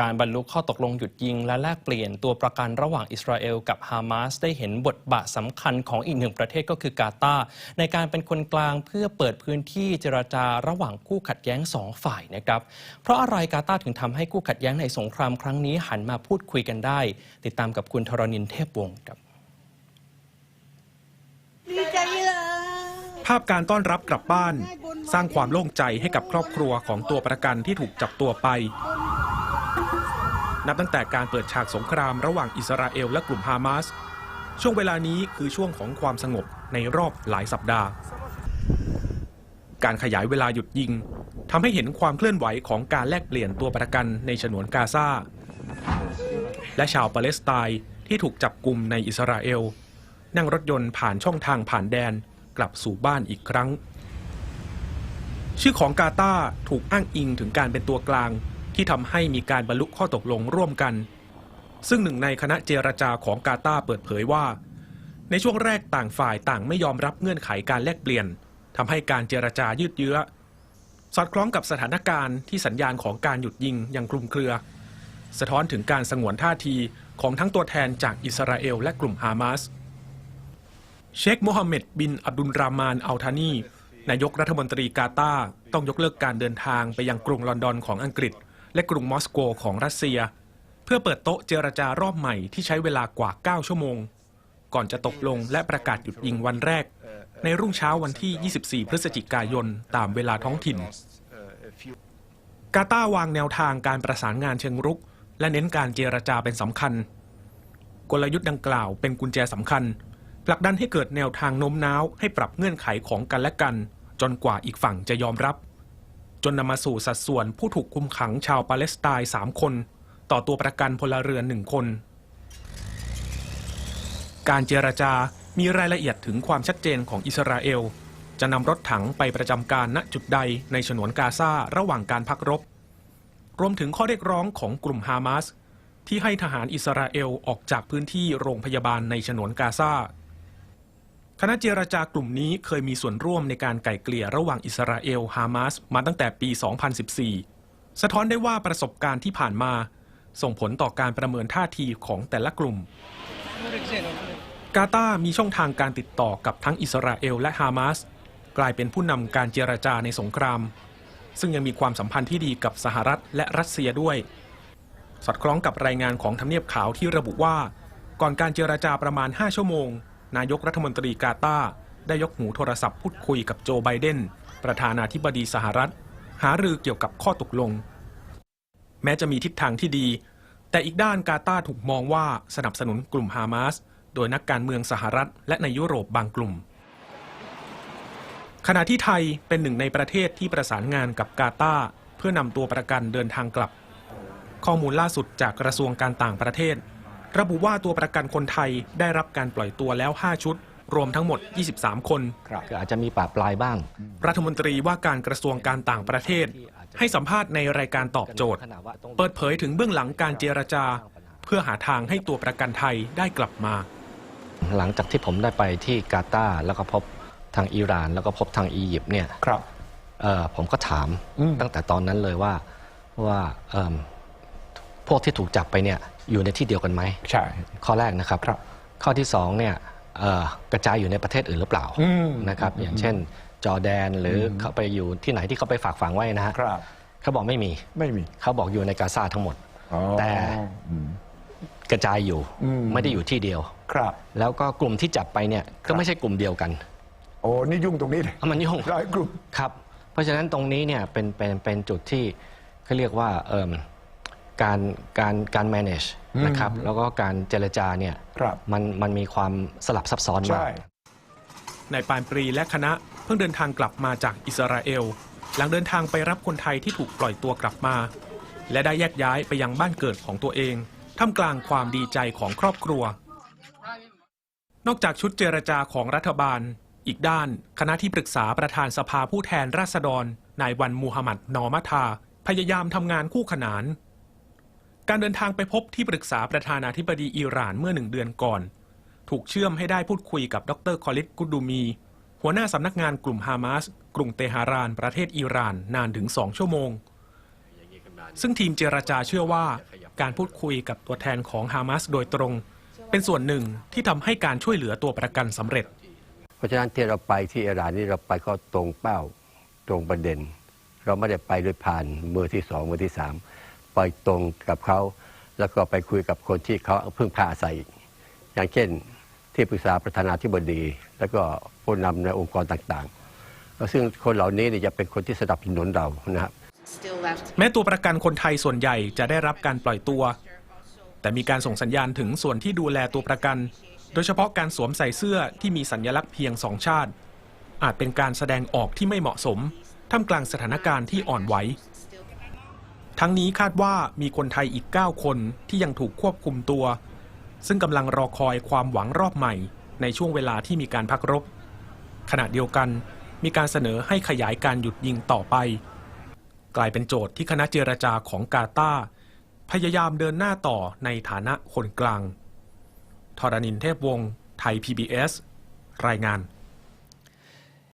การบรรลุข้อตกลงหยุดยิง และแลกเปลี่ยนตัวประกันระหว่างอิสราเอลกับฮามาสได้เห็นบทบาทสำคัญของอีกหนึ่งประเทศก็คือกาตาร์ในการเป็นคนกลางเพื่อเปิดพื้นที่เจรจาระหว่างคู่ขัดแย้งสองฝ่ายนะครับ เพราะอะไรกาตาร์ถึงทำให้คู่ขัดแย้งในสงครามครั้งนี้หันมาพูดคุยกันได้ ติดตามกับคุณธรณินเทพวงศ์ครับดีใจเลยภาพการต้อนรับกลับบ้าน สร้างความโล่งใจให้กับครอบครัวของตัวประกันที่ถูกจับตัวไป นับตั้งแต่การเปิดฉากสงครามระหว่างอิสราเอลและกลุ่มฮามาส ช่วงเวลานี้คือช่วงของความสงบในรอบหลายสัปดาห์ การขยายเวลาหยุดยิงทำให้เห็นความเคลื่อนไหวของการแลกเปลี่ยนตัวประกันในฉนวนกาซาและชาวปาเลสไตน์ที่ถูกจับกลุ่มในอิสราเอล นั่งรถยนต์ผ่านช่องทางผ่านแดนกลับสู่บ้านอีกครั้ง ชื่อของกาตาถูกอ้างอิงถึงการเป็นตัวกลาง ที่ทำให้มีการบรรลุข้อตกลงร่วมกัน ซึ่งหนึ่งในคณะเจรจาของกาตาร์เปิดเผยว่า ในช่วงแรกต่างฝ่ายต่างไม่ยอมรับเงื่อนไขการแลกเปลี่ยนทำให้การเจรจายืดเยื้อ สอดคล้องกับสถานการณ์ที่สัญญาณของการหยุดยิงยังคลุมเครือ สะท้อนถึงการสงวนท่าทีของทั้งตัวแทนจากอิสราเอลและกลุ่มฮามาสเชคโมฮัมเหม็ดบินอับดุลรามานอัลทานีนายกรัฐมนตรีกาตาร์ต้องยกเลิกการเดินทางไปยังกรุงลอนดอนของอังกฤษ และกรุงมอสโกของรัสเซีย เพื่อเปิดโต๊ะเจรจารอบใหม่ที่ใช้เวลากว่า 9 ชั่วโมง ก่อนจะตกลงและประกาศหยุดยิงวันแรก ในรุ่งเช้าวันที่ 24 พฤศจิกายนตามเวลาท้องถิ่น กาตาวางแนวทางการประสานงานเชิงรุก และเน้นการเจรจาเป็นสำคัญ กลยุทธ์ดังกล่าวเป็นกุญแจสำคัญผลักดันให้เกิดแนวทางโน้มน้าวให้ปรับเงื่อนไขของกันและกัน จนกว่าอีกฝั่งจะยอมรับ จนนำมาสู่สัดส่วนผู้ถูกคุมขังชาวปาเลสไตน์3คน ต่อตัวประกันพลเรือนหนึ่งคน การเจรจามีรายละเอียดถึงความชัดเจนของอิสราเอล จะนำรถถังไปประจำการณจุดใดในฉนวนกาซาระหว่างการพักรบ รวมถึงข้อเรียกร้องของกลุ่มฮามาสที่ให้ทหารอิสราเอลออกจากพื้นที่โรงพยาบาลในฉนวนกาซา คณะเจรจากลุ่มนี้เคยมีส่วนร่วมในการไกล่เกลี่ยระหว่างอิสราเอลฮามาสมาตั้งแต่ปี 2014 สะท้อนได้ว่าประสบการณ์ที่ผ่านมา ส่งผลต่อการประเมินท่าทีของแต่ละกลุ่ม กาตามีช่องทางการติดต่อกับทั้งอิสราเอลและฮามาสกลายเป็นผู้นำการเจรจาในสงคราม ซึ่งยังมีความสัมพันธ์ที่ดีกับสหรัฐและรัสเซียด้วย สอดคล้องกับรายงานของทำเนียบขาวที่ระบุว่า ก่อนการเจรจาประมาณ 5 ชั่วโมง นายกรัฐมนตรีกาตาได้ยกหูโทรศัพท์พูดคุยกับโจไบเดน ประธานาธิบดีสหรัฐ หารือเกี่ยวกับข้อตกลง แม้จะมีทิศทางที่ดี แต่อีกด้านกาตาถูกมองว่าสนับสนุนกลุ่มฮามาส โดยนักการเมืองสหรัฐ และในยุโรปบางกลุ่ม ขณะที่ไทยเป็นหนึ่งในประเทศที่ประสานงานกับกาตาเพื่อนำตัวประกันเดินทางกลับ ข้อมูลล่าสุดจากกระทรวงการต่างประเทศ ระบุว่าตัวประกันคนไทยได้รับการปล่อยตัวแล้ว 5 ชุด รวมทั้งหมด 23 คนคืออาจจะมีป่าปลายบ้าง รัฐมนตรีว่าการกระทรวงการต่างประเทศ ให้สัมภาษณ์ในรายการตอบโจทย์ เปิดเผยถึงเบื้องหลังการเจรจา เพื่อหาทางให้ตัวประกันไทยได้กลับมา หลังจากที่ผมได้ไปที่กาตาร์แล้วก็พบทางอิหร่าน แล้วก็พบทางอียิปต์เนี่ยครับเอ่อผมก็ถามอืมตั้งแต่ตอนนั้นเลยว่าว่าเอิ่มพวกที่ถูกจับไปเนี่ย อยู่ในที่เดียวกันไหมใช่ ข้อแรกนะครับ ครับ ข้อที่สองเนี่ยเอ่อกระจายอยู่ในประเทศอื่นหรือเปล่าอืมนะครับ อย่างเช่น จอร์แดนหรืออเขาไปอยู่ที่ไหนที่เขาไปฝากฝังไว้นะฮะครับ เขาบอกไม่มีไม่มีเขาบอกอยู่ในกาซาทั้งหมด อ๋อแต่อืม กระจายอยู่อืม ไม่ได้อยู่ที่เดียว ครับ แล้วก็กลุ่มที่จับไปเนี่ยก็ไม่ใช่กลุ่มเดียวกันโอ้นี่ยุ่งตรงนี้เลยเอามันยุ่ง หลายกลุ่ม ครับ เพราะฉะนั้นตรงนี้เนี่ยเป็นเป็นเป็นจุดที่เขาเรียกว่าเอิ่ม การการการ manage อืมนะครับแล้วก็การเจรจาเนี่ยครับมันมันมีความสลับซับซ้อนมาก ใช่ นายปานปรีและคณะเพิ่งเดินทางกลับมาจากอิสราเอล หลังเดินทางไปรับคนไทยที่ถูกปล่อยตัวกลับมา และได้แยกย้ายไปยังบ้านเกิดของตัวเองท่ามกลางความดีใจของครอบครัว นอกจากชุดเจรจาของรัฐบาล อีกด้านคณะที่ปรึกษาประธานสภาผู้แทนราษฎรนายวันมูฮัมหมัดนอมัทา พยายามทำงานคู่ขนาน การเดินทางไปพบที่ปรึกษาประธานาธิบดีอิหร่านเมื่อหนึ่งเดือนก่อน ถูกเชื่อมให้ได้พูดคุยกับดรคอลิดกุดดูมี หัวหน้าสำนักงานกลุ่มฮามาสกรุงเตหะรานประเทศอิหร่านนานถึง2ชั่วโมง ซึ่งทีมเจรจาเชื่อว่า การพูดคุยกับตัวแทนของฮามาสโดยตรง เป็นส่วนหนึ่งที่ทำให้การช่วยเหลือตัวประกันสำเร็จ เพราะฉะนั้นที่เราไปที่อิหร่านนี่เราไปก็ตรงเป้าตรงประเด็น เราไม่ได้ไปโดยผ่านมือที่สองมือที่สาม ไปตรงกับเขา แล้วก็ไปคุยกับคนที่เขาพึ่งพาอาศัย อย่างเช่นที่ปรึกษาประธานาธิบดี แล้วก็ผู้นำในองค์กรต่างๆ ซึ่งคนเหล่านี้เนี่ยจะเป็นคนที่สนับสนุนเรานะครับ still left แม้ตัวประกันคนไทยส่วนใหญ่จะได้รับการปล่อยตัว แต่มีการส่งสัญญาณถึงส่วนที่ดูแลตัวประกัน โดยเฉพาะการสวมใส่เสื้อที่มีสัญลักษณ์เพียงสองชาติ อาจเป็นการแสดงออกที่ไม่เหมาะสมท่ามกลางสถานการณ์ที่อ่อนไหว ทั้งนี้คาดว่ามีคนไทยอีก 9 คนที่ยังถูกควบคุมตัว ซึ่งกำลังรอคอยความหวังรอบใหม่ในช่วงเวลาที่มีการพักรบ ขณะเดียวกันมีการเสนอให้ขยายการหยุดยิงต่อไป กลายเป็นโจทย์ที่คณะเจรจาของกาตาพยายามเดินหน้าต่อในฐานะคนกลางทรณินเทพวงศ์ไทย PBS รายงาน